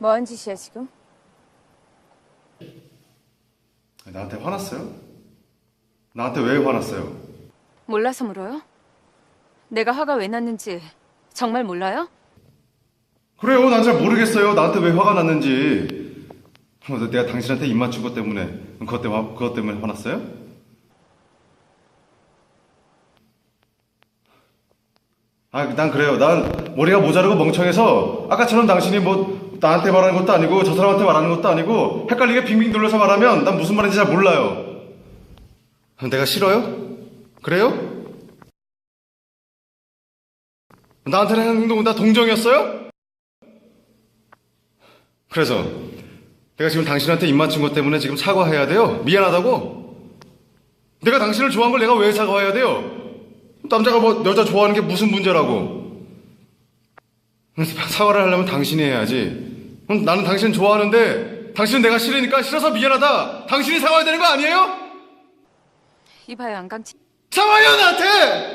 뭐 한 짓이야 지금? 나한테 화났어요? 나한테 왜 화났어요? 몰라서 물어요? 내가 화가 왜 났는지 정말 몰라요? 그래요, 난 잘 모르겠어요. 나한테 왜 화가 났는지. 어, 내가 당신한테 입 맞춘 것 때문에, 그것 때문에, 그것 때문에 화났어요? 아, 난 그래요. 난 머리가 모자르고 멍청해서 아까처럼 당신이 뭐 나한테 말하는 것도 아니고 저 사람한테 말하는 것도 아니고 헷갈리게 빙빙 돌려서 말하면 난 무슨 말인지 잘 몰라요. 내가 싫어요? 그래요? 나한테 하는 행동은 다 동정이었어요? 그래서 내가 지금 당신한테 입 맞춘 것 때문에 지금 사과해야 돼요? 미안하다고? 내가 당신을 좋아한 걸 내가 왜 사과해야 돼요? 남자가 뭐 여자 좋아하는 게 무슨 문제라고? 사과를 하려면 당신이 해야지. 그럼 나는 당신 좋아하는데 당신은 내가 싫으니까 싫어서 미안하다. 당신이 사과해야 되는 거 아니에요? 이봐요 안강치 사과해요 나한테!